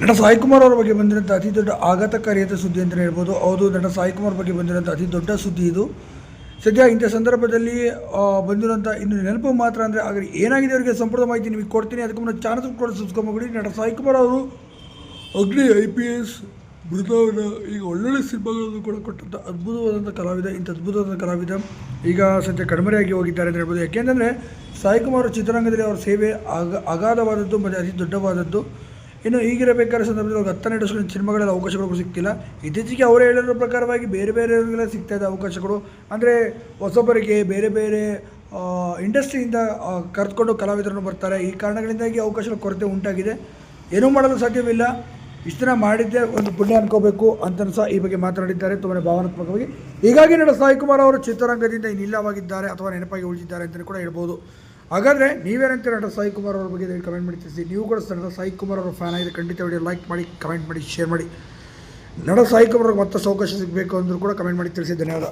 ನಟ ಸಾಯಿಕುಮಾರ್ ಅವರ ಬಗ್ಗೆ ಬಂದಿರೋಂಥ ಅತಿ ದೊಡ್ಡ ಆಘಾತಕಾರಿಯಾದ ಸುದ್ದಿ ಅಂತಲೇ ಹೇಳ್ಬೋದು. ಹೌದು, ನಟ ಸಾಯಿಕುಮಾರ್ ಬಗ್ಗೆ ಬಂದಿರೋಂಥ ಅತಿ ದೊಡ್ಡ ಸುದ್ದಿ ಇದು. ಸದ್ಯ ಇಂಥ ಸಂದರ್ಭದಲ್ಲಿ ಬಂದಿರುವಂಥ ಇನ್ನು ನೆನಪು ಮಾತ್ರ ಅಂದರೆ ಹಾಗೆ ಏನಾಗಿದೆ ಅವರಿಗೆ ಸಂಪೂರ್ಣ ಮಾಹಿತಿ ನಿಮಗೆ ಕೊಡ್ತೀನಿ. ಅದಕ್ಕೆ ಮುನ್ನ ಚಾನಲ್ ಕೂಡ ಸುಸ್ಕೊಂಬಿಡಿ ನಟ ಸಾಯಿಕುಮಾರ್ ಅವರು ಅಗ್ನಿ ಐ ಪಿ ಎಸ್, ಬೃಂದಾವನ, ಈಗ ಒಳ್ಳೊಳ್ಳೆ ಸಿನಿಮಾಗಳನ್ನು ಕೂಡ ಕೊಟ್ಟಂಥ ಅದ್ಭುತವಾದಂಥ ಕಲಾವಿದ, ಇಂಥ ಅದ್ಭುತವಾದ ಕಲಾವಿದ ಈಗ ಸದ್ಯ ಕಡಿಮೆಯಾಗಿ ಹೋಗಿದ್ದಾರೆ ಅಂತ ಹೇಳ್ಬೋದು. ಯಾಕೆಂದರೆ ಸಾಯಿಕುಮಾರ್ ಚಿತ್ರರಂಗದಲ್ಲಿ ಅವರ ಸೇವೆ ಅಗ ಅಗಾಧವಾದದ್ದು, ಮತ್ತು ಅತಿ ದೊಡ್ಡವಾದದ್ದು. ಇನ್ನು ಈಗಿರಬೇಕಾದ ಸಂದರ್ಭದಲ್ಲಿ ಅವ್ರಿಗೆ ಹತ್ತನೇ ವರ್ಷಗಳ ಸಿನಿಮಾಗಳಲ್ಲಿ ಅವಕಾಶಗಳು ಸಿಗ್ತಿಲ್ಲ ಇತ್ತೀಚೆಗೆ ಅವರು ಹೇಳಿರೋ ಪ್ರಕಾರವಾಗಿ ಬೇರೆ ಬೇರೆಯವರಿಗೆಲ್ಲ ಇದೆ ಅವಕಾಶಗಳು. ಅಂದರೆ ಹೊಸೊಬ್ಬರಿಗೆ ಬೇರೆ ಬೇರೆ ಇಂಡಸ್ಟ್ರಿಯಿಂದ ಕರೆದುಕೊಂಡು ಕಲಾವಿದರನ್ನು ಬರ್ತಾರೆ. ಈ ಕಾರಣಗಳಿಂದಾಗಿ ಅವಕಾಶಗಳ ಕೊರತೆ ಉಂಟಾಗಿದೆ. ಏನೂ ಮಾಡಲು ಸಾಧ್ಯವಿಲ್ಲ. ಇಷ್ಟು ದಿನ ಮಾಡಿದ್ದೆ, ಒಂದು ಪುಣ್ಯ ಅನ್ಕೋಬೇಕು ಅಂತ ಸಹ ಈ ಬಗ್ಗೆ ಮಾತನಾಡಿದ್ದಾರೆ. ತುಂಬಾ ಭಾವನಾತ್ಮಕವಾಗಿ. ಹೀಗಾಗಿ ನಟ ಸಾಯಿಕುಮಾರ್ ಅವರು ಚಿತ್ರರಂಗದಿಂದ ಇನ್ನಿಲ್ಲವಾಗಿದ್ದಾರೆ ಅಥವಾ ನೆನಪಾಗಿ ಉಳಿದಿದ್ದಾರೆ ಅಂತಲೂ ಕೂಡ ಹೇಳ್ಬೋದು. ಹಾಗಾದರೆ ನೀವೇನಂತೀರ ನಟ ಸಾಯಿ ಕುಮಾರ್ ಅವ್ರ ಬಗ್ಗೆ ಕಮೆಂಟ್ ಮಾಡಿ ತಿಳಿಸಿ. ನೀವು ಕೂಡ ನಟ ಸಾಯಿ ಕುಮಾರ್ ಅವರ ಫ್ಯಾನ್ ಆಗಿದೆ. ಖಂಡಿತ ವಿಡಿಯೋ ಲೈಕ್ ಮಾಡಿ ಕಮೆಂಟ್ ಮಾಡಿ ಶೇರ್ ಮಾಡಿ. ನಟ ಸಾಯಿ ಕುಮಾರ್ ಅವ್ರಿಗೆ ಮತ್ತಷ್ಟು ಅವಕಾಶ ಸಿಗಬೇಕು ಅಂದರೂ ಕೂಡ ಕಮೆಂಟ್ ಮಾಡಿ ತಿಳಿಸಿ. ಧನ್ಯವಾದ.